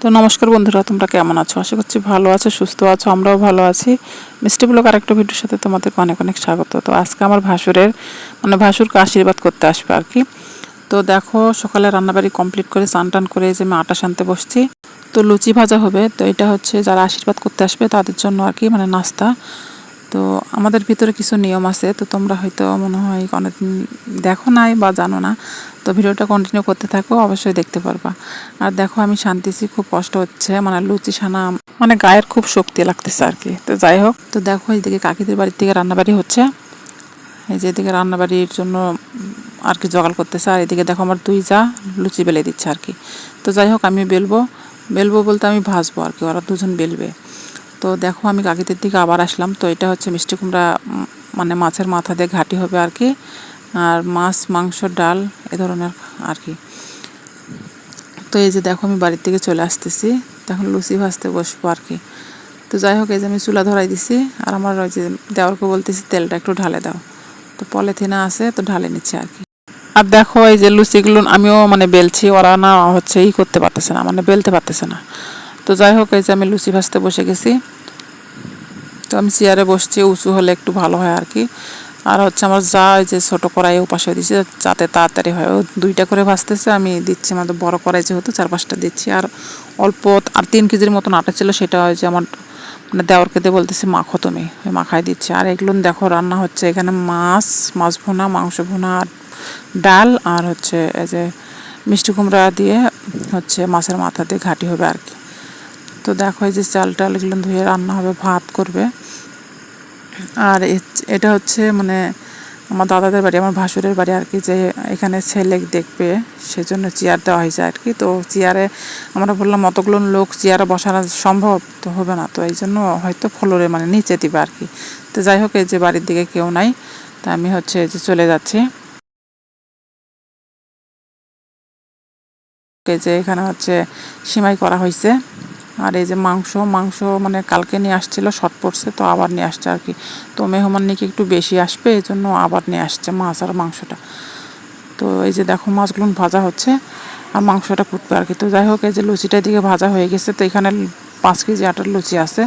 তো নমস্কার বন্ধুরা, তোমরা কেমন আছো? আশা করছি ভালো আছো, সুস্থ আছো, আমরাও ভালো আছি। মিষ্টি ব্লগ আরেকটা ভিডিওর সাথে তোমাদের অনেক অনেক স্বাগত। তো আজকে আমার ভাসুরের মানে ভাসুরকে আশীর্বাদ করতে আসবে আর কি। তো দেখো, সকালে রান্নাবাড়ি কমপ্লিট করে স্নান টান করে যে আমি আটা সানতে বসছি। তো লুচি ভাজা হবে, তো এটা হচ্ছে যারা আশীর্বাদ করতে আসবে তাদের জন্য আর কি মানে নাস্তা। তো আমাদের ভিতরে কিছু নিয়ম আছে, তো তোমরা হয়তো মনে হয় অনেকদিন দেখো নাই বা জানো না। তো ভিডিওটা কন্টিনিউ করতে থাকো, অবশ্যই দেখতে পারবা। আর দেখো, আমি শান্তিছি, খুব কষ্ট হচ্ছে। মানে লুচি সানা মানে গায়ের খুব শক্তি লাগতেছে আর কি। তো যাই হোক, তো দেখো এইদিকে কাকিদের বাড়ির থেকে রান্নাবাড়ি হচ্ছে। এই যে এদিকে রান্নাবাড়ির জন্য আর কি জোগাড় করতেছে। আর এদিকে দেখো, আমার দুই যা লুচি বেলে দিচ্ছে আর কি। তো যাই হোক আমি বেলবো। বেলবো বলতে আমি ভাজবো আর কি, ওরা দুজন বেলবে। তো দেখো আমি কাকিদের দিকে আবার আসলাম। তো এটা হচ্ছে মিষ্টি কুমড়া মানে মাছের মাথা দিয়ে ঘাটি হবে আর কি। আর মাছ, মাংস, ডাল এ ধরনের আর কি। তো এই যে দেখো আমি বাড়ির থেকে চলে আসতেছি। তখন লুচি ভাজতে বসবো আর কি। তো যাই হোক, এই যে আমি চুলা ধরাই দিছি। আর আমার ওই যে দেওয়ারকে বলতেছি, তেলটা একটু ঢালে দাও। তো পলিথিনা আছে, তো ঢালে নিচ্ছে আর কি। আর দেখো এই যে লুচিগুলো আমিও মানে বেলছি, ওরা না হচ্ছে ই করতে পারতেছে না মানে বেলতে পারতেছে না। তো যাই হোক, এই যে আমি লুচি ভাজতে বসে গেছি। তো আমি চেয়ারে বসছি, উঁচু হলে একটু ভালো হয় আর কি আর হচ্ছে আমার যা যে ছোটো কড়াই উপাসে দিচ্ছি যাতে তাড়াতাড়ি হয়। ও দুইটা করে ভাজতেছে, আমি দিচ্ছি আমাদের বড় কড়াই যেহেতু, চার পাঁচটা দিচ্ছি। আর অল্প আর তিন কেজির মতন আটা ছিল, সেটা যে আমার মানে দেওয়ারকে দিয়ে বলতেছি, মাখো তুমি। ওই মাখাই দিচ্ছি। আর এগুলো দেখো, রান্না হচ্ছে এখানে মাছ মাছ ভোনা, মাংস ভোনা, আর ডাল, আর হচ্ছে এই যে মিষ্টি কুমড়া দিয়ে হচ্ছে মাছের মাথা দিয়ে ঘাটি হবে আর কি তো দেখো এই যে চাল টাল এগুলো ধুয়ে রান্না হবে, ভাত করবে। আর এটা হচ্ছে মানে আমার দাদাদের বাড়ি, আমার ভাসুরের বাড়ি আর কি, যে এখানে ছেলে দেখবে, সেজন্য চেয়ার দেওয়া হয়েছে আর কি। তো চেয়ারে আমরা বললাম, অতগুলো লোক চেয়ারে বসানো সম্ভব তো হবে না। তো এই জন্য হয়তো ফ্লোরে মানে নিচে দিবে আর কি। তো যাই হোক, এই যে বাড়ির দিকে কেউ নাই, তা আমি হচ্ছে যে চলে যাচ্ছি। যে এখানে হচ্ছে সিমাই করা হয়েছে। আর এই যে মাংস মাংস মানে কালকে নিয়ে আসছিল শর্ট পড়ছে তো আবার নিয়ে আসছে আর কি। তো মেহমান নাকি একটু বেশি আসবে, এই জন্য আবার নিয়ে আসছে মাছ আর মাংসটা। তো এই যে দেখো মাছগুলো ভাজা হচ্ছে, আর মাংসটা ফুটবে আর কি। তো যাই হোক, এই যে লুচিটা এদিকে ভাজা হয়ে গেছে, তো এখানে পাঁচ কেজি আটার লুচি আছে।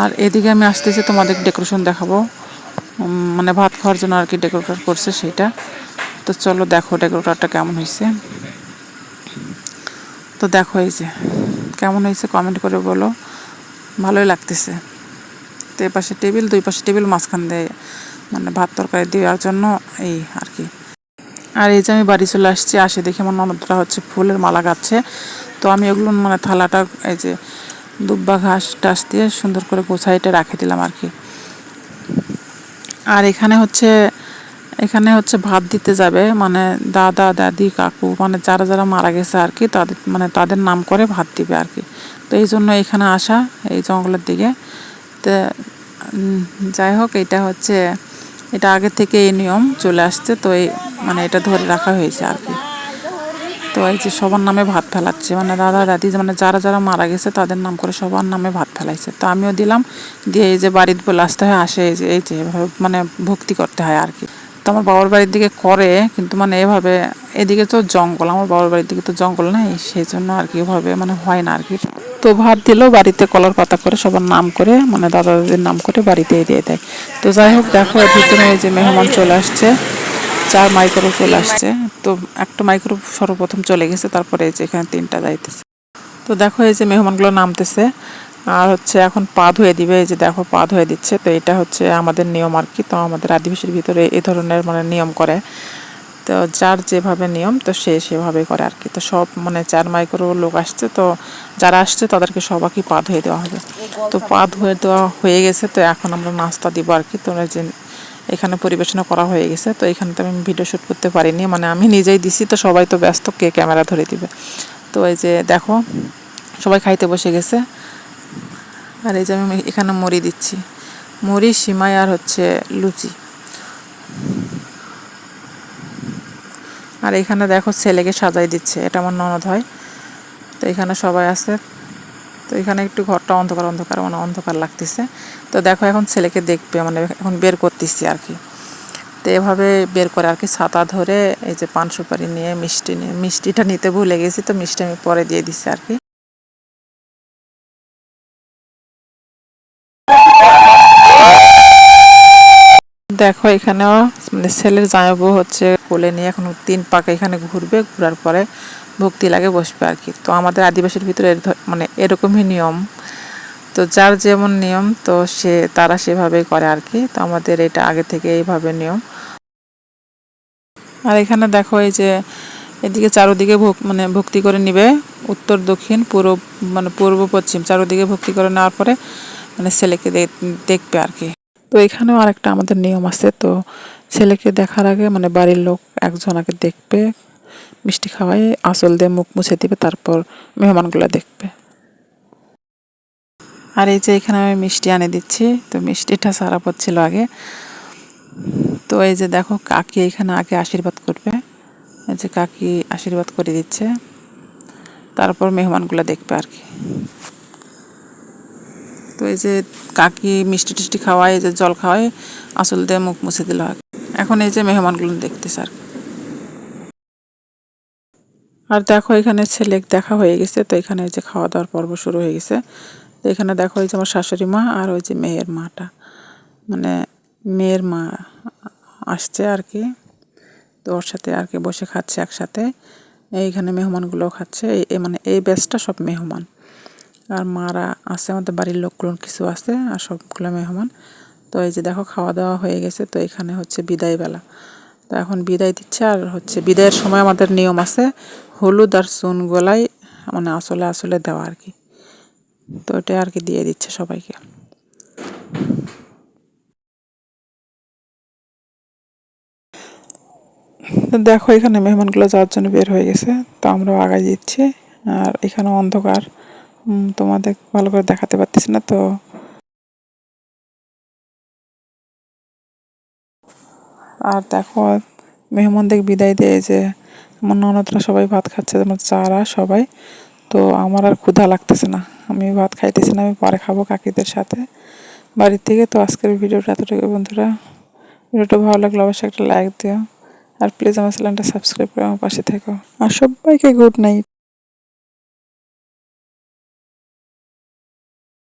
আর এদিকে আমি আসতেছি তোমাদের ডেকোরেশন দেখাবো। মানে ভাত খাওয়ার জন্য আর কি ডেকোরেটর করছে সেটা। তো চলো দেখো ডেকোরেটরটা কেমন হয়েছে। তো দেখো এই যে। কেমন হয়েছে কমেন্ট করে বলো। ভালোই লাগতেছে। তো এই পাশে টেবিল, দুই পাশে টেবিল মাঝখান দিয়ে মানে ভাত তরকারি দেওয়ার জন্য এই আর কি। আর এই যে আমি বাড়ি চলে আসছি, আসে দেখি আমার ননদরা হচ্ছে ফুলের মালা গাচ্ছে। তো আমি ওগুলো মানে থালাটা এই যে দুব্বা ঘাস টাস দিয়ে সুন্দর করে গোছাইটা রাখে দিলাম আর কি। আর এখানে হচ্ছে এখানে হচ্ছে ভাত দিতে যাবে মানে দাদা, দাদি, কাকু মানে যারা যারা মারা গেছে আর কি, তাদের মানে তাদের নাম করে ভাত দিবে আর কি। তো এই জন্য এখানে আসা, এই জঙ্গলের দিকে। তো যাই হোক, এটা হচ্ছে, এটা আগে থেকে এই নিয়ম, চলে আসছে। তো এই মানে এটা ধরে রাখা হয়েছে আর কি। তো এই যে সবার নামে ভাত ফেলাচ্ছে মানে দাদা, দাদি মানে যারা যারা মারা গেছে, তাদের নাম করে সবার নামে ভাত ফেলাইছে। তো আমিও দিলাম, দিয়ে এই যে বাড়িতে বলে আসতে হয়, আসে এই যে এই যে মানে ভক্তি করতে হয় আর কি। তো আমার বাবার বাড়ির দিকে করে, কিন্তু মানে এভাবে এদিকে তো জঙ্গল, আমার বাবার বাড়ির দিকে তো জঙ্গল নাই সেই জন্য আর কি এভাবে মানে হয় না আর কি। তো ভাত দিলেও বাড়িতে কলার পাতা করে সবার নাম করে মানে দাদা দাদির নাম করে বাড়িতে দিয়ে দেয়। তো যাই হোক, দেখো এর ভিতরে যে মেহমান চলে আসছে, চার মাইক্রো চলে আসছে, তো একটা মাইক্রো সর্বপ্রথম চলে গেছে, তারপরে এই যে এখানে তিনটা যাইতেছে। তো দেখো এই যে মেহমানগুলো নামতেছে আর হচ্ছে এখন পা ধুয়ে দিবে, এই যে দেখো পা ধুয়ে দিচ্ছে। তো এটা হচ্ছে আমাদের নিয়ম আর কি। তো আমাদের আদিবাসীর ভিতরে এই ধরনের মানে নিয়ম করে। তো যার যেভাবে নিয়ম, তো সে সেভাবে করে আর কি। তো সব মানে চার মাইক্রো লোক আসছে, তো যারা আসছে তাদেরকে সবাইকে পা ধুয়ে দেওয়া হবে। তো পা ধুয়ে দেওয়া হয়ে গেছে, তো এখন আমরা নাস্তা দিব আর কি। তো যে এখানে পরিবেশনা করা হয়ে গেছে, তো এখানে তো আমি ভিডিও শ্যুট করতে পারিনি। মানে আমি নিজেই দিছি, তো সবাই তো ব্যস্ত, কে ক্যামেরা ধরে দিবে। তো এই যে দেখো, সবাই খাইতে বসে গেছে। আর এই যে আমি এখানে মুড়ি দিচ্ছি। মুড়ি, সিমাই আর হচ্ছে লুচি। আর এখানে দেখো ছেলেকে সাজাই দিচ্ছে, এটা আমার ননদ হয়। তো এখানে সবাই আছে। তো এখানে একটু ঘরটা অন্ধকার অন্ধকার মানে অন্ধকার লাগতেছে। তো দেখো এখন ছেলেকে দেখবে মানে এখন বের করতেছি আর কি। তো এভাবে বের করে আর কি ছাতা ধরে এই যে পান সুপারি নিয়ে মিষ্টি নিয়ে, মিষ্টিটা নিতে ভুলে গেছি, তো মিষ্টি আমি পরে দিয়ে দিচ্ছি আর কি। দেখো এখানেও মানে ছেলের জামাইবু হচ্ছে কোলে নিয়ে এখন তিন পাকে এখানে ঘুরবে, ঘোরার পরে ভক্তি লাগে বসবে আর কি। তো আমাদের আদিবাসীর ভিতরে মানে এরকমই নিয়ম। তো যার যেমন নিয়ম, তো সে, তারা সেভাবেই করে আর কি। তো আমাদের এটা আগে থেকে এইভাবে নিয়ম। আর এখানে দেখো এই যে, এদিকে চারোদিকে ভক- মানে ভক্তি করে নিবে। উত্তর, দক্ষিণ, পূর্ব মানে পূর্ব, পশ্চিম, চারোদিকে ভক্তি করে নেওয়ার পরে মানে ছেলেকে দেখবে আর কি। তো এখানেও আরেকটা আমাদের নিয়ম আছে, তো ছেলেকে দেখার আগে মানে বাড়ির লোক একজন আগে দেখবে, মিষ্টি খাওয়াই আঁচল দিয়ে মুখ মুছে দিবে, তারপর মেহমানগুলো দেখবে। আর এই যে এখানে আমি মিষ্টি আনে দিচ্ছি, তো মিষ্টিটা সারা পড়ছিল আগে। তো এই যে দেখো, কাকি এখানে আগে আশীর্বাদ করবে। এই যে কাকি আশীর্বাদ করে দিচ্ছে, তারপর মেহমানগুলো দেখবে আর কি। তো এই যে কাকি মিষ্টি টিষ্টি খাওয়ায়, এই যে জল খাওয়ায় আসল দিয়ে মুখ মুছে দিল কি। এখন এই যে মেহমানগুলো দেখতেছে আর কি। আর দেখো এখানে ছেলে দেখা হয়ে গেছে, তো এখানে এই যে খাওয়া দাওয়ার পর্ব শুরু হয়ে গেছে তো এখানে দেখো এই যে আমার শাশুড়ি মা আর ওই যে মেয়ের মাটা মানে মেয়ের মা আসছে আর কি, তো ওর সাথে আর কি বসে খাচ্ছে একসাথে এইখানে মেহমানগুলোও খাচ্ছে, এই মানে এই ব্যাচটা সব মেহমান আর মারা আছে, আমাদের বাড়ির লোকগুলো কিছু আছে আর সবগুলো মেহমান। তো এই যে দেখো খাওয়া দাওয়া হয়ে গেছে, তো এখানে হচ্ছে বিদায় বেলা। তো এখন বিদায় দিচ্ছে আর হচ্ছে বিদায়ের সময় আমাদের নিয়ম আছে, হলুদ আর চুন গলায় মানে আসলে আসলে দেওয়া আর কি। তো এটা আর কি দিয়ে দিচ্ছে সবাইকে। তো দেখো, এখানে মেহমানগুলো যাওয়ার জন্য বের হয়ে গেছে, তো আমরাও আগাই দিচ্ছি, আর এখানে অন্ধকার। তোমাদের ভালো করে দেখাতে পারতেছি না তো। আর দেখো মেহমানদের বিদায় দিয়ে যে আমার ননদরা সবাই ভাত খাচ্ছে, আমার চারা সবাই। তো আমার আর ক্ষুধা লাগতেছে না। আমি ভাত খাইতেছি না, আমি পরে খাব কাকিদের সাথে। বাড়ির থেকে তো আজকের ভিডিওটা এতটুকু বন্ধুরা। ভিডিওটা ভালো লাগলে অবশ্যই একটা লাইক দিও। আর প্লিজ আমার চ্যানেলটা সাবস্ক্রাইব করে আমার পাশে থেকো। আর সবাইকে গুড নাইট